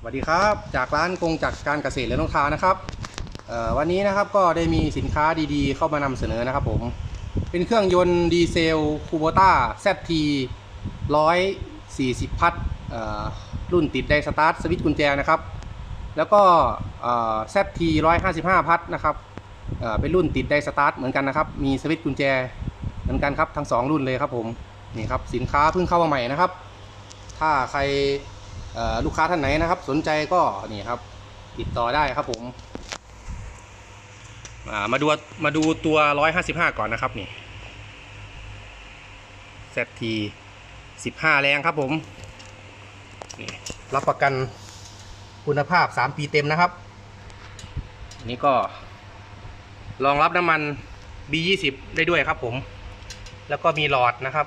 สวัสดีครับจากร้านกงจักการเกษตรและน้องค้านะครับวันนี้นะครับก็ได้มีสินค้าดีๆ เข้ามานำเสนอนะครับผมเป็นเครื่องยนต์ดีเซลคูโบต้า ZT 140พัทเอ่อรุ่นติดไดสตาร์ทสวิตช์กุญแจนะครับ แล้วก็เอ่อ ZT 155พัทนะครับเเป็นรุ่นติดไดสตาร์ทเหมือนกันนะครับ มีสวิตช์กุญแจเหมือนกันครับทั้งสองรุ่นเลยครับผมนี่ครับสินค้าเพิ่งเข้ามาใหม่นะครับ ถ้าใคร ลูกค้าท่านไหนนะครับ สนใจก็นี่ครับ ติดต่อได้ครับผมามาดูมาดูตัว 155 ก่อนนะครับนี่ ZT 15 แรงครับผมนี่รับประกันคุณภาพ 3 ปีเต็มนะครับนนี้ก็รองรับน้ำมัน B20 ได้ด้วยครับผม แล้วก็มีหลอดนะครับ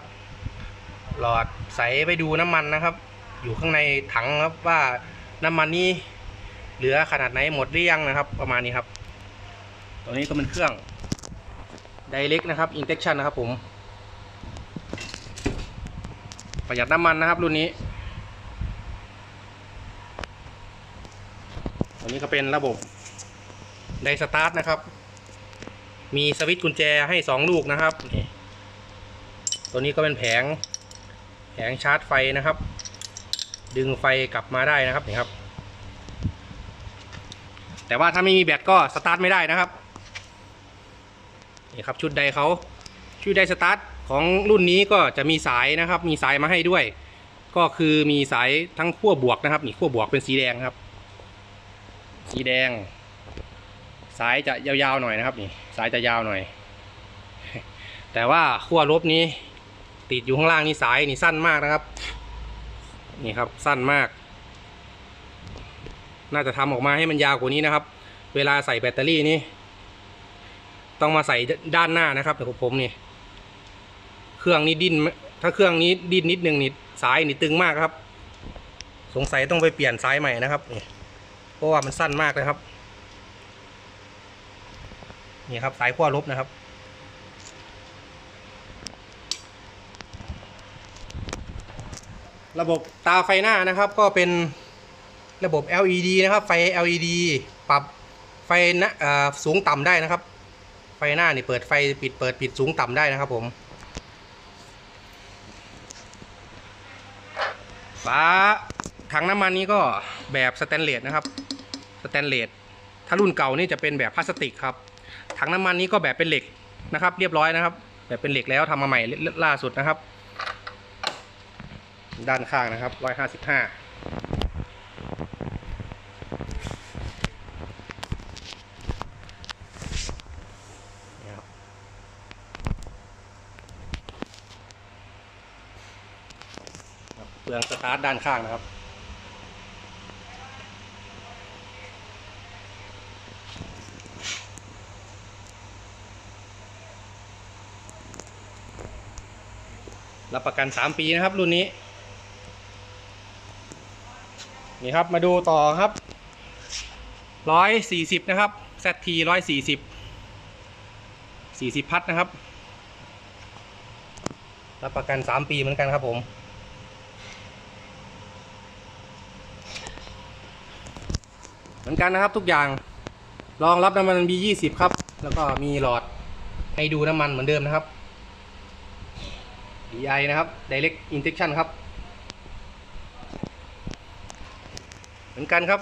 หลอดใสไปดูน้ำมันนะครับ อยู่ข้างในถังครับว่าน้ำมันนี้เหลือขนาดไหนหมดหรือยังนะครับ ประมาณนี้ครับ ตัวนี้ก็เป็นเครื่อง Direct นะครับ Injection นะครับผม ประหยัดน้ำมันนะครับรุ่นนี้ ตัวนี้ก็เป็นระบบไดสตาร์ทนะครับ มีสวิตช์กุญแจให้ 2 ลูกนะครับ ตัวนี้ก็เป็นแผง แผงชาร์จไฟนะครับ ดึงไฟกลับมาได้นะครับนี่ครับ แต่ว่าถ้าไม่มีแบตก็สตาร์ทไม่ได้นะครับนี่ครับชุดใดเขาชุดใดสตาร์ทของรุ่นนี้ก็จะมีสายนะครับ มีสายมาให้ด้วย ก็คือมีสายทั้งขั้วบวกนะครับนี่ขั้วบวกเป็นสีแดงครับ สีแดง สายจะยาวๆหน่อยนะครับนี่สายจะยาวหน่อย แต่ว่าขั้วลบนี้ติดอยู่ข้างล่างนี่สายนี่สั้นมากนะครับ นี่ครับสั้นมาก น่าจะทำออกมาให้มันยาวกว่านี้นะครับ เวลาใส่แบตเตอรี่นี่ต้องมาใส่ด้านหน้านะครับแต่ผมนี่เครื่องนี้ดิ้นถ้าเครื่องนี้ดิ้นนิดนึงนี่สายนี่ตึงมากครับ สงสัยต้องไปเปลี่ยนสายใหม่นะครับนี่เพราะว่ามันสั้นมากเลยครับ นี่ครับสายขั้วลบนะครับ ระบบตาไฟหน้านะครับ ก็เป็นระบบ LED นะครับ ไฟ LED ปรับไฟนะสูงต่ำได้นะครับ ไฟหน้านี่เปิดไฟปิดเปิดปิดสูงต่ำได้นะครับผมฝาถังน้ำมันนี้ก็แบบสแตนเลสนะครับสแตนเลสถ้ารุ่นเก่านี่จะเป็นแบบพลาสติกครับถังน้ำมันนี้ก็แบบเป็นเหล็กนะครับ เรียบร้อยนะครับ แบบเป็นเหล็กแล้วทำมาใหม่ล่าสุดนะครับ ด้านข้างนะครับ155นี่ครับครับเปลืองสตาร์ทด้านข้างนะครับรับประกัน 3 ปีนะครับ รุ่นนี้ นี่ครับมาดูต่อครับ140นะครับ ZT 140 40พัดนะครับ รับประกัน3ปีเหมือนกันครับผม เหมือนกันนะครับทุกอย่างรองรับน้ำมัน B20 ครับ แล้วก็มีหลอดให้ดูน้ำมันเหมือนเดิมนะครับ DI นะครับ Direct Injection ครับ เหมือนกันครับ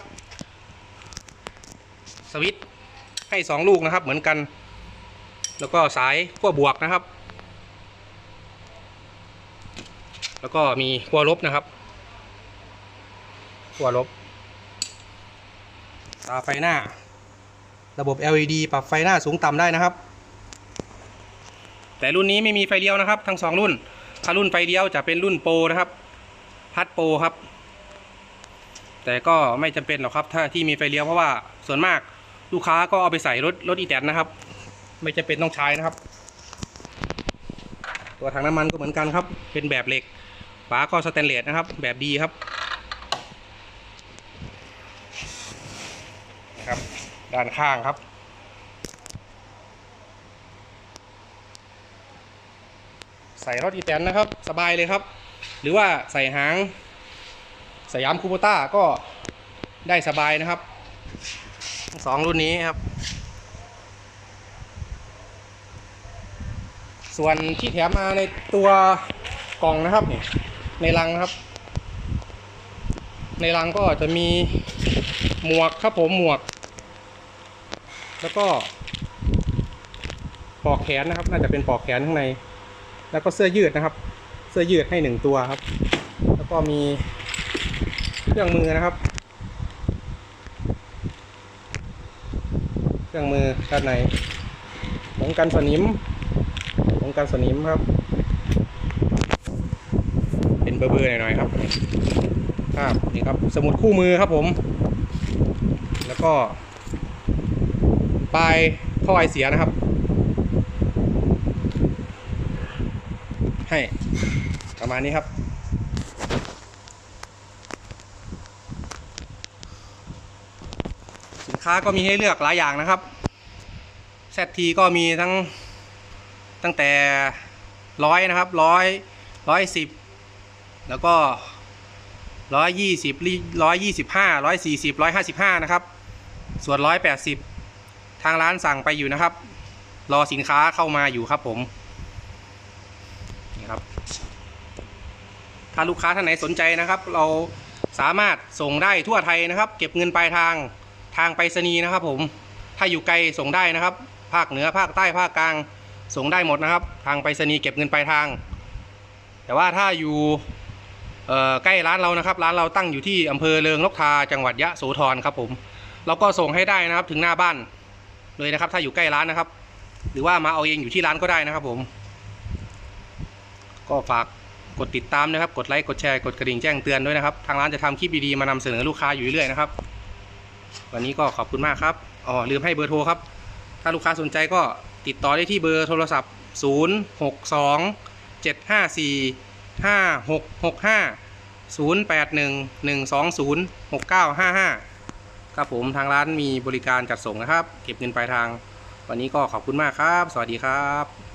สวิตให้2ลูกนะครับ เหมือนกัน แล้วก็สายขั้วบวกนะครับ แล้วก็มีขั้วลบนะครับขั้วลบ ตาไฟหน้า ระบบ LED ปรับไฟหน้าสูงต่ำได้นะครับ แต่รุ่นนี้ไม่มีไฟเลี้ยวนะครับ ทั้งสองรุ่น ถ้ารุ่นไฟเลี้ยวจะเป็นรุ่นโปรนะครับ พัดโปรครับ แต่ก็ไม่จำเป็นหรอกครับ ถ้าที่มีไฟเลี้ยวเพราะว่าส่วนมากลูกค้าก็เอาไปใส่รถรถอีแตนนะครับ ไม่จำเป็นต้องใช้นะครับ ตัวถังน้ำมันก็เหมือนกันครับ เป็นแบบเหล็กฝาก็สแตนเลสนะครับ แบบดีครับนะครับด้านข้างครับ ใส่รถอีแตนนะครับ สบายเลยครับ หรือว่าใส่หาง สยามคูโบต้าก็ได้สบายนะครับทั้งสองรุ่นนี้ครับ ส่วนที่แถมมาในตัวกล่องนะครับเนี่ยในรังครับ ในรังก็จะมีหมวกครับผมหมวก แล้วก็ปลอกแขนนะครับ น่าจะเป็นปลอกแขนข้างใน แล้วก็เสื้อยืดนะครับ เสื้อยืดให้หนึ่งตัวครับ แล้วก็มี เครื่องมือนะครับ เครื่องมือด้านในผงกันสนิมผงกันสนิมครับ เป็นเบอร์ๆหน่อยๆครับครับนี่ครับสมุดคู่มือครับผม แล้วก็ปลายท่อไอเสียนะครับ ให้ประมาณนี้ครับ สิน ค้าก็มีให้เลือกหลายอย่างนะครับแซทีก็มีทั้งตั้งแต่ร้อยนะครับร้อยร้อยสิบแล้วก็ร้อยยี่สิบร้อยยี่สิบห้าร้อยสี่สิบร้อยห้าสิบห้านะครับ ส่วนร้อยแปดสิบทางร้านสั่งไปอยู่นะครับ รอสินค้าเข้ามาอยู่ครับผมนี่ครับ ถ้าลูกค้าท่านไหนสนใจนะครับ เราสามารถส่งได้ทั่วไทยนะครับ เก็บเงินปลายทาง ทางไปรษณีย์นะครับ ผมถ้าอยู่ไกลส่งได้นะครับ ภาคเหนือภาคใต้ภาคกลางส่งได้หมดนะครับ ทางไปรษณีย์เก็บเงินปลายทาง แต่ว่าถ้าอยู่ใกล้ร้านเรานะครับ ร้านเราตั้งอยู่ที่อำเภอเริงนกทาจังหวัดยะโสธรครับ ผมเราก็ส่งให้ได้นะครับถึงหน้าบ้านเลยนะครับ ถ้าอยู่ใกล้ร้านนะครับ หรือว่ามาเอาเองอยู่ที่ร้านก็ได้นะครับ ผม ก็ฝากกดติดตามนะครับ กดไลค์กดแชร์กดกระดิ่งแจ้งเตือนด้วยนะครับ ทางร้านจะทำคลิปดีๆมานำเสนอลูกค้าอยู่เรื่อยนะครับ วันนี้ก็ขอบคุณมากครับอ๋อลืมให้เบอร์โทรครับ ถ้าลูกค้าสนใจก็ติดต่อได้ที่เบอร์โทรศัพท์ 0 6 2 7 5 4 5 6 6 5 0 8 1 1 2 0 6 9 5 5 ครับผมทางร้านมีบริการจัดส่งนะครับ เก็บเงินปลายทาง วันนี้ก็ขอบคุณมากครับ สวัสดีครับ